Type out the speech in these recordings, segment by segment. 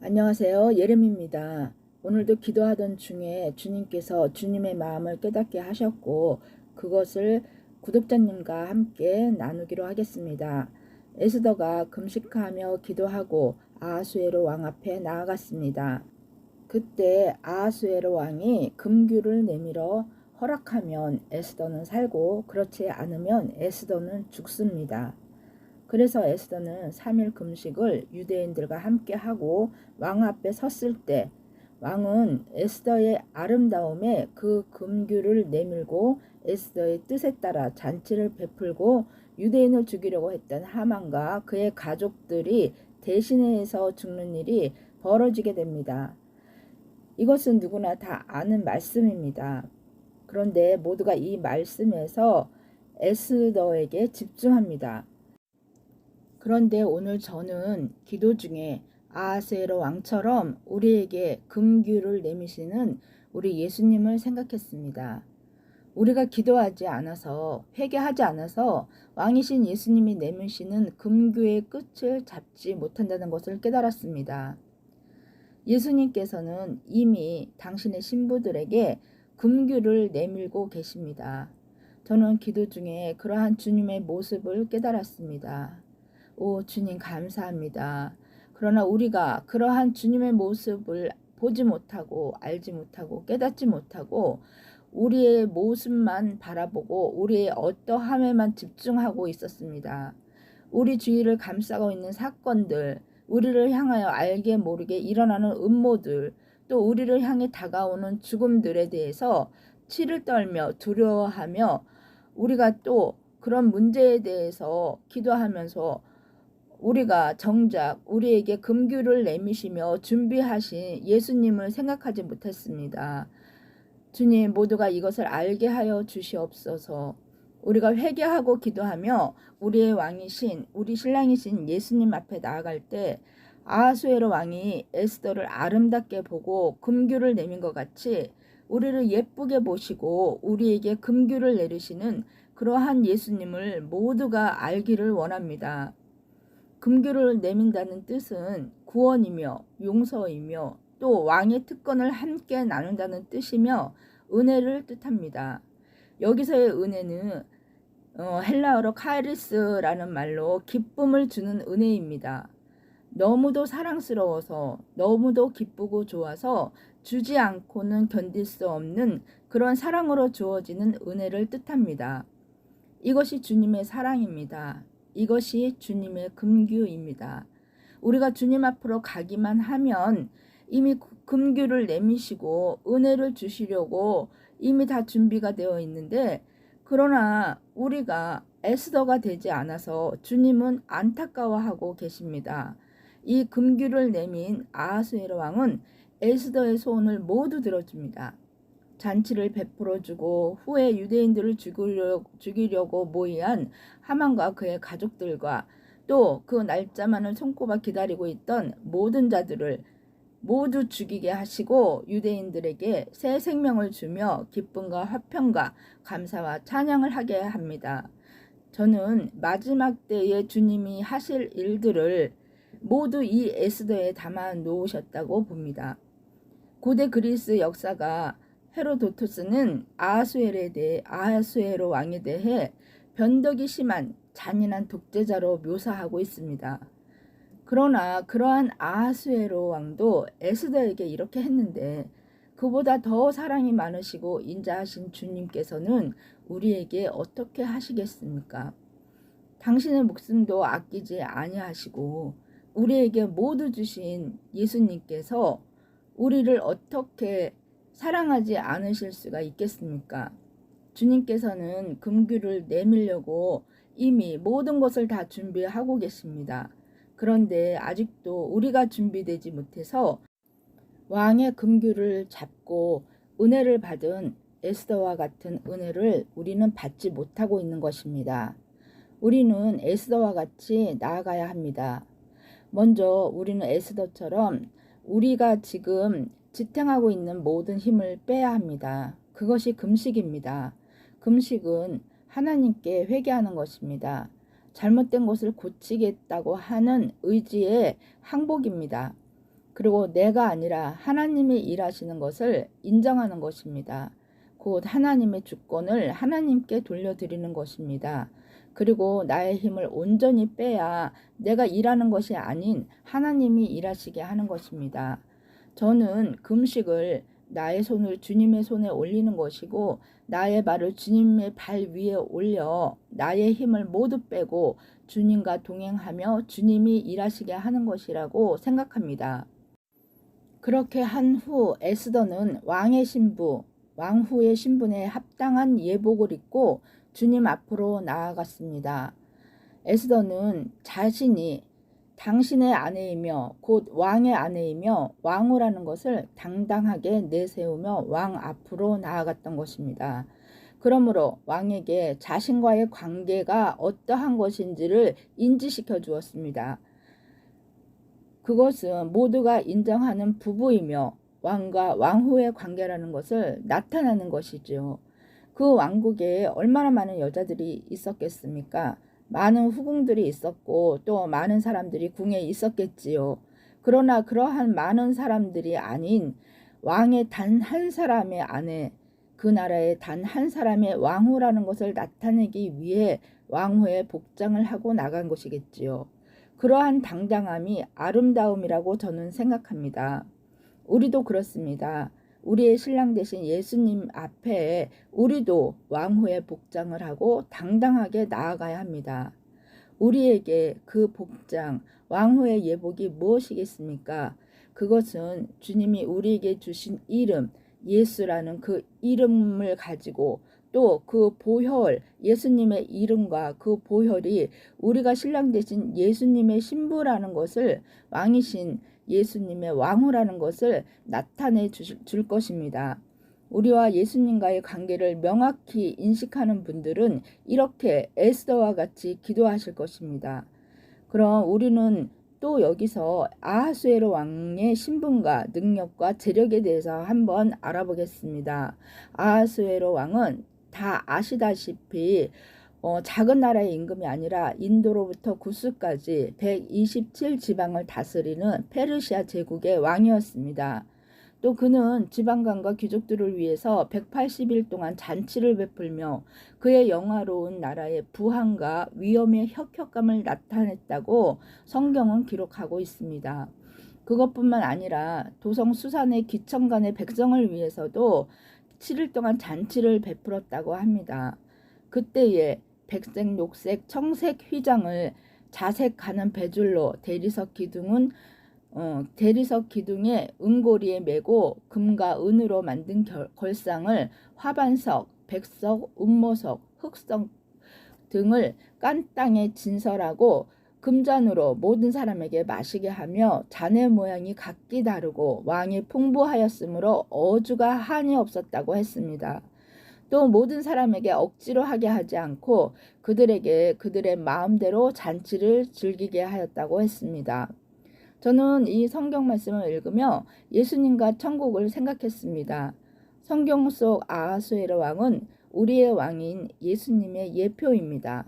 안녕하세요. 예림입니다. 오늘도 기도하던 중에 주님께서 주님의 마음을 깨닫게 하셨고 그것을 구독자님과 함께 나누기로 하겠습니다. 에스더가 금식하며 기도하고 아하수에로 왕 앞에 나아갔습니다. 그때 아하수에로 왕이 금규를 내밀어 허락하면 에스더는 살고 그렇지 않으면 에스더는 죽습니다. 그래서 에스더는 3일 금식을 유대인들과 함께 하고 왕 앞에 섰을 때 왕은 에스더의 아름다움에 그 금규를 내밀고 에스더의 뜻에 따라 잔치를 베풀고 유대인을 죽이려고 했던 하만과 그의 가족들이 대신해서 죽는 일이 벌어지게 됩니다. 이것은 누구나 다 아는 말씀입니다. 그런데 모두가 이 말씀에서 에스더에게 집중합니다. 그런데 오늘 저는 기도 중에 아하스에로 왕처럼 우리에게 금규를 내미시는 우리 예수님을 생각했습니다. 우리가 기도하지 않아서 회개하지 않아서 왕이신 예수님이 내미시는 금규의 끝을 잡지 못한다는 것을 깨달았습니다. 예수님께서는 이미 당신의 신부들에게 금규를 내밀고 계십니다. 저는 기도 중에 그러한 주님의 모습을 깨달았습니다. 오 주님 감사합니다. 그러나 우리가 그러한 주님의 모습을 보지 못하고 알지 못하고 깨닫지 못하고 우리의 모습만 바라보고 우리의 어떠함에만 집중하고 있었습니다. 우리 주위를 감싸고 있는 사건들, 우리를 향하여 알게 모르게 일어나는 음모들, 또 우리를 향해 다가오는 죽음들에 대해서 치를 떨며 두려워하며 우리가 또 그런 문제에 대해서 기도하면서 우리가 정작 우리에게 금규를 내미시며 준비하신 예수님을 생각하지 못했습니다. 주님 모두가 이것을 알게 하여 주시옵소서. 우리가 회개하고 기도하며 우리의 왕이신 우리 신랑이신 예수님 앞에 나아갈 때 아하수에로 왕이 에스더를 아름답게 보고 금규를 내민 것 같이 우리를 예쁘게 보시고 우리에게 금규를 내리시는 그러한 예수님을 모두가 알기를 원합니다. 금규를 내민다는 뜻은 구원이며 용서이며 또 왕의 특권을 함께 나눈다는 뜻이며 은혜를 뜻합니다. 여기서의 은혜는 어, 헬라어로 카리스라는 말로 기쁨을 주는 은혜입니다. 너무도 사랑스러워서 너무도 기쁘고 좋아서 주지 않고는 견딜 수 없는 그런 사랑으로 주어지는 은혜를 뜻합니다. 이것이 주님의 사랑입니다. 이것이 주님의 금규입니다. 우리가 주님 앞으로 가기만 하면 이미 금규를 내미시고 은혜를 주시려고 이미 다 준비가 되어 있는데 그러나 우리가 에스더가 되지 않아서 주님은 안타까워하고 계십니다. 이 금규를 내민 아하수에로 왕은 에스더의 소원을 모두 들어줍니다. 잔치를 베풀어주고 후에 유대인들을 죽이려, 죽이려고 모의한 하만과 그의 가족들과 또 그 날짜만을 손꼽아 기다리고 있던 모든 자들을 모두 죽이게 하시고 유대인들에게 새 생명을 주며 기쁨과 화평과 감사와 찬양을 하게 합니다. 저는 마지막 때에 주님이 하실 일들을 모두 이 에스더에 담아 놓으셨다고 봅니다. 고대 그리스 역사가 헤로도토스는 아하수엘에 대해 아하수에로 왕에 대해 변덕이 심한 잔인한 독재자로 묘사하고 있습니다. 그러나 그러한 아하수에로 왕도 에스더에게 이렇게 했는데 그보다 더 사랑이 많으시고 인자하신 주님께서는 우리에게 어떻게 하시겠습니까? 당신의 목숨도 아끼지 아니하시고 우리에게 모두 주신 예수님께서 우리를 어떻게 사랑하지 않으실 수가 있겠습니까? 주님께서는 금규를 내밀려고 이미 모든 것을 다 준비하고 계십니다. 그런데 아직도 우리가 준비되지 못해서 왕의 금규를 잡고 은혜를 받은 에스더와 같은 은혜를 우리는 받지 못하고 있는 것입니다. 우리는 에스더와 같이 나아가야 합니다. 먼저 우리는 에스더처럼 우리가 지금 지탱하고 있는 모든 힘을 빼야 합니다. 그것이 금식입니다. 금식은 하나님께 회개하는 것입니다. 잘못된 것을 고치겠다고 하는 의지의 항복입니다. 그리고 내가 아니라 하나님이 일하시는 것을 인정하는 것입니다. 곧 하나님의 주권을 하나님께 돌려드리는 것입니다. 그리고 나의 힘을 온전히 빼야 내가 일하는 것이 아닌 하나님이 일하시게 하는 것입니다. 저는 금식을 나의 손을 주님의 손에 올리는 것이고 나의 발을 주님의 발 위에 올려 나의 힘을 모두 빼고 주님과 동행하며 주님이 일하시게 하는 것이라고 생각합니다. 그렇게 한 후 에스더는 왕의 신부, 왕후의 신분에 합당한 예복을 입고 주님 앞으로 나아갔습니다. 에스더는 자신이 당신의 아내이며 곧 왕의 아내이며 왕후라는 것을 당당하게 내세우며 왕 앞으로 나아갔던 것입니다. 그러므로 왕에게 자신과의 관계가 어떠한 것인지를 인지시켜 주었습니다. 그것은 모두가 인정하는 부부이며 왕과 왕후의 관계라는 것을 나타나는 것이지요. 그 왕국에 얼마나 많은 여자들이 있었겠습니까? 많은 후궁들이 있었고 또 많은 사람들이 궁에 있었겠지요. 그러나 그러한 많은 사람들이 아닌 왕의 단 한 사람의 아내, 그 나라의 단 한 사람의 왕후라는 것을 나타내기 위해 왕후의 복장을 하고 나간 것이겠지요. 그러한 당당함이 아름다움이라고 저는 생각합니다. 우리도 그렇습니다. 우리의 신랑 대신 예수님 앞에 우리도 왕후의 복장을 하고 당당하게 나아가야 합니다. 우리에게 그 복장, 왕후의 예복이 무엇이겠습니까? 그것은 주님이 우리에게 주신 이름, 예수라는 그 이름을 가지고 또 그 보혈, 예수님의 이름과 그 보혈이 우리가 신랑 대신 예수님의 신부라는 것을 왕이신 예수님의 왕후라는 것을 나타내 줄 것입니다. 우리와 예수님과의 관계를 명확히 인식하는 분들은 이렇게 에스더와 같이 기도하실 것입니다. 그럼 우리는 또 여기서 아하수에로 왕의 신분과 능력과 재력에 대해서 한번 알아보겠습니다. 아하수에로 왕은 다 아시다시피 어, 작은 나라의 임금이 아니라 인도로부터 구스까지 127 지방을 다스리는 페르시아 제국의 왕이었습니다. 또 그는 지방관과 귀족들을 위해서 180일 동안 잔치를 베풀며 그의 영화로운 나라의 부한과 위엄의 혁혁감을 나타냈다고 성경은 기록하고 있습니다. 그것뿐만 아니라 도성 수산의 기천간의 백성을 위해서도 7일 동안 잔치를 베풀었다고 합니다. 그때에 백색, 녹색, 청색 휘장을 자색하는 배줄로 대리석 기둥은 어, 대리석 기둥에 은고리에 메고 금과 은으로 만든 결, 걸상을 화반석, 백석, 운모석, 흑석 등을 깐 땅에 진설하고 금잔으로 모든 사람에게 마시게 하며 잔의 모양이 각기 다르고 왕이 풍부하였으므로 어주가 한이 없었다고 했습니다. 또 모든 사람에게 억지로 하게 하지 않고 그들에게 그들의 마음대로 잔치를 즐기게 하였다고 했습니다. 저는 이 성경 말씀을 읽으며 예수님과 천국을 생각했습니다. 성경 속 아하수에로 왕은 우리의 왕인 예수님의 예표입니다.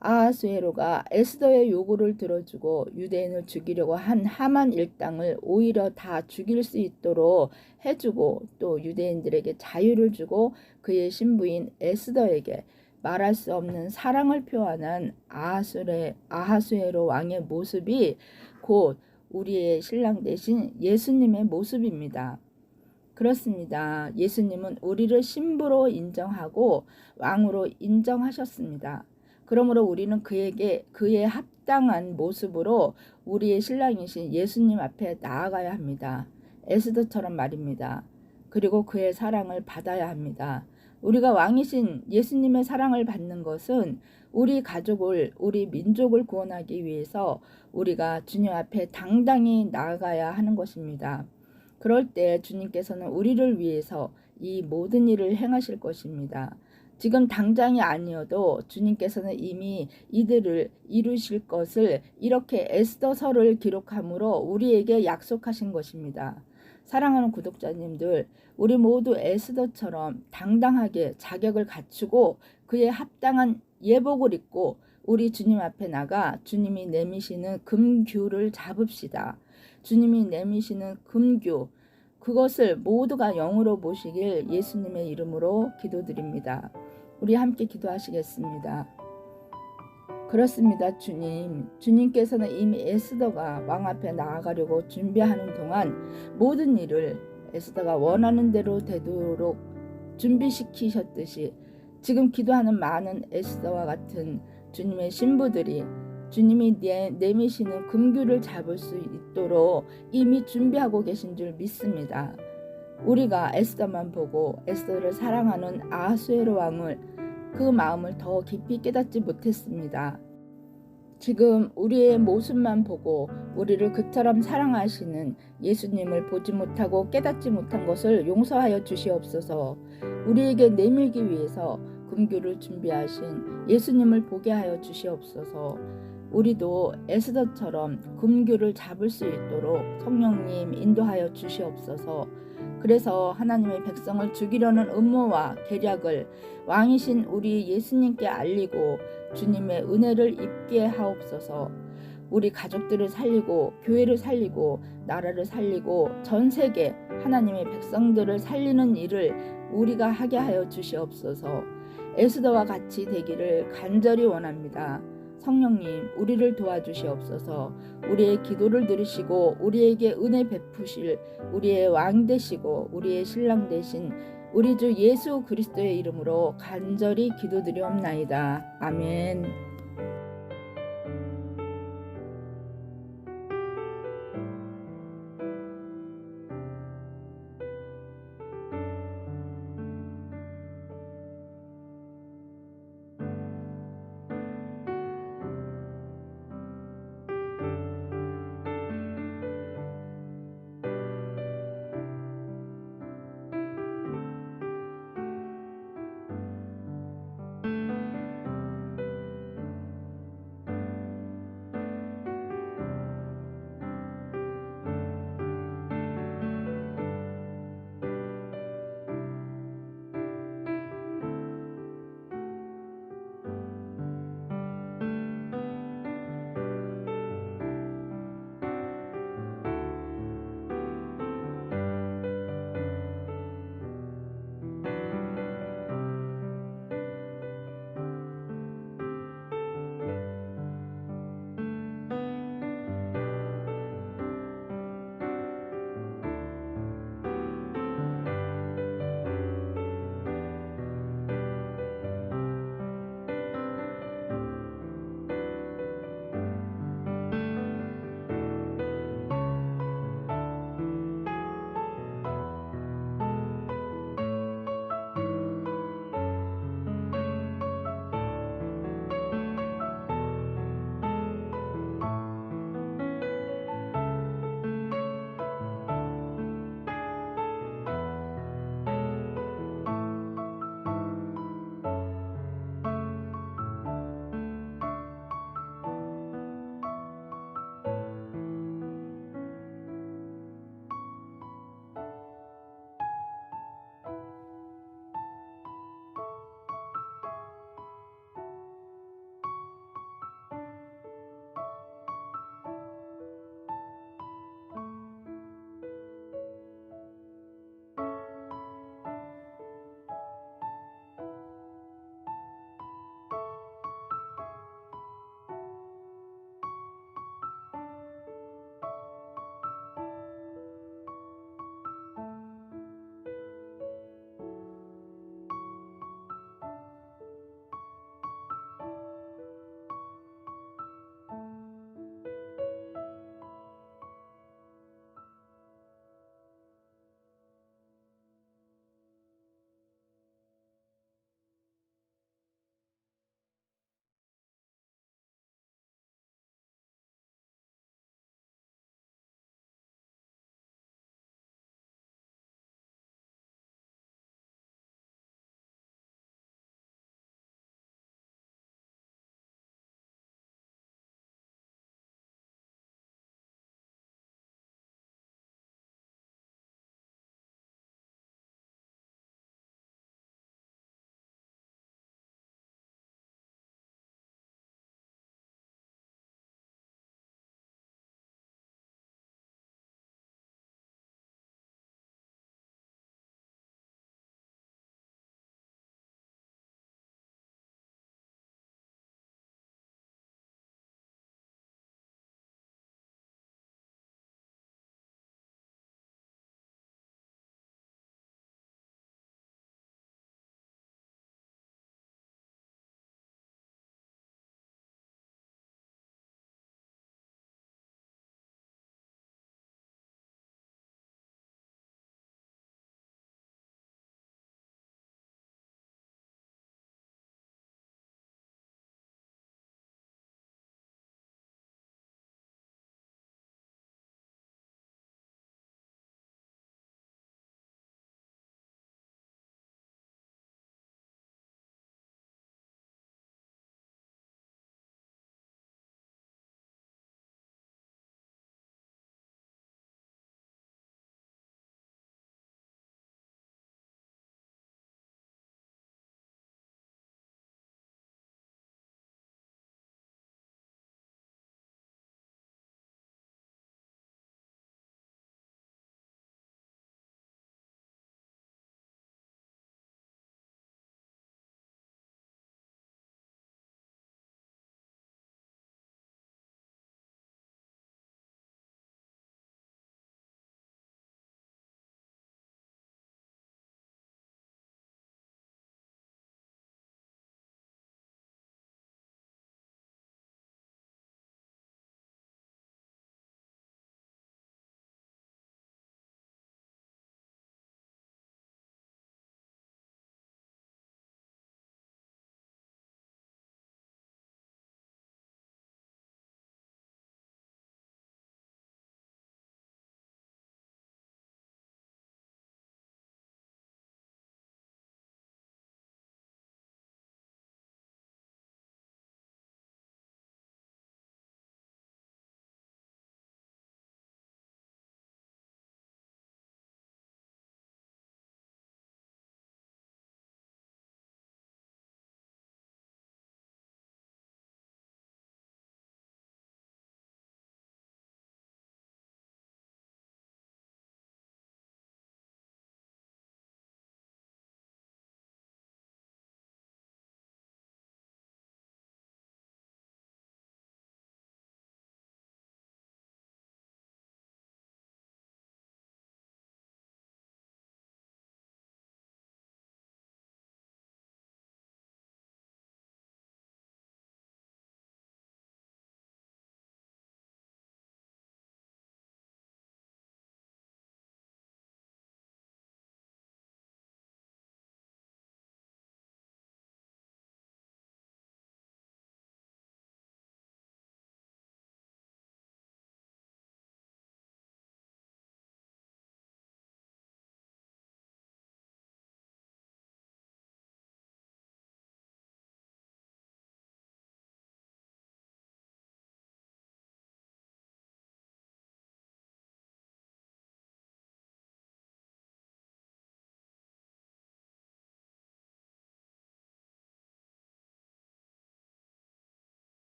아하수에로가 에스더의 요구를 들어주고 유대인을 죽이려고 한 하만 일당을 오히려 다 죽일 수 있도록 해주고 또 유대인들에게 자유를 주고 그의 신부인 에스더에게 말할 수 없는 사랑을 표현한 아하수레, 아하수에로 왕의 모습이 곧 우리의 신랑 대신 예수님의 모습입니다. 그렇습니다. 예수님은 우리를 신부로 인정하고 왕으로 인정하셨습니다. 그러므로 우리는 그에게 그의 합당한 모습으로 우리의 신랑이신 예수님 앞에 나아가야 합니다. 에스더처럼 말입니다. 그리고 그의 사랑을 받아야 합니다. 우리가 왕이신 예수님의 사랑을 받는 것은 우리 가족을, 우리 민족을 구원하기 위해서 우리가 주님 앞에 당당히 나아가야 하는 것입니다. 그럴 때 주님께서는 우리를 위해서 이 모든 일을 행하실 것입니다. 지금 당장이 아니어도 주님께서는 이미 이들을 이루실 것을 이렇게 에스더서를 기록함으로 우리에게 약속하신 것입니다. 사랑하는 구독자님들, 우리 모두 에스더처럼 당당하게 자격을 갖추고 그에 합당한 예복을 입고 우리 주님 앞에 나가 주님이 내미시는 금규를 잡읍시다. 주님이 내미시는 금규, 그것을 모두가 영으로 보시길 예수님의 이름으로 기도드립니다. 우리 함께 기도하시겠습니다. 그렇습니다, 주님. 주님께서는 이미 에스더가 왕 앞에 나아가려고 준비하는 동안 모든 일을 에스더가 원하는 대로 되도록 준비시키셨듯이 지금 기도하는 많은 에스더와 같은 주님의 신부들이 주님이 내, 내미시는 금규를 잡을 수 있도록 이미 준비하고 계신 줄 믿습니다. 우리가 에스더만 보고 에스더를 사랑하는 아수에로 왕을 그 마음을 더 깊이 깨닫지 못했습니다. 지금 우리의 모습만 보고 우리를 그처럼 사랑하시는 예수님을 보지 못하고 깨닫지 못한 것을 용서하여 주시옵소서. 우리에게 내밀기 위해서 금규를 준비하신 예수님을 보게 하여 주시옵소서. 우리도 에스더처럼 금규를 잡을 수 있도록 성령님 인도하여 주시옵소서. 그래서 하나님의 백성을 죽이려는 음모와 계략을 왕이신 우리 예수님께 알리고 주님의 은혜를 입게 하옵소서. 우리 가족들을 살리고 교회를 살리고 나라를 살리고 전 세계 하나님의 백성들을 살리는 일을 우리가 하게 하여 주시옵소서. 에스더와 같이 되기를 간절히 원합니다. 성령님, 우리를 도와주시옵소서. 우리의 기도를 들으시고 우리에게 은혜 베푸실 우리의 왕 되시고 우리의 신랑 되신 우리 주 예수 그리스도의 이름으로 간절히 기도드리옵나이다. 아멘.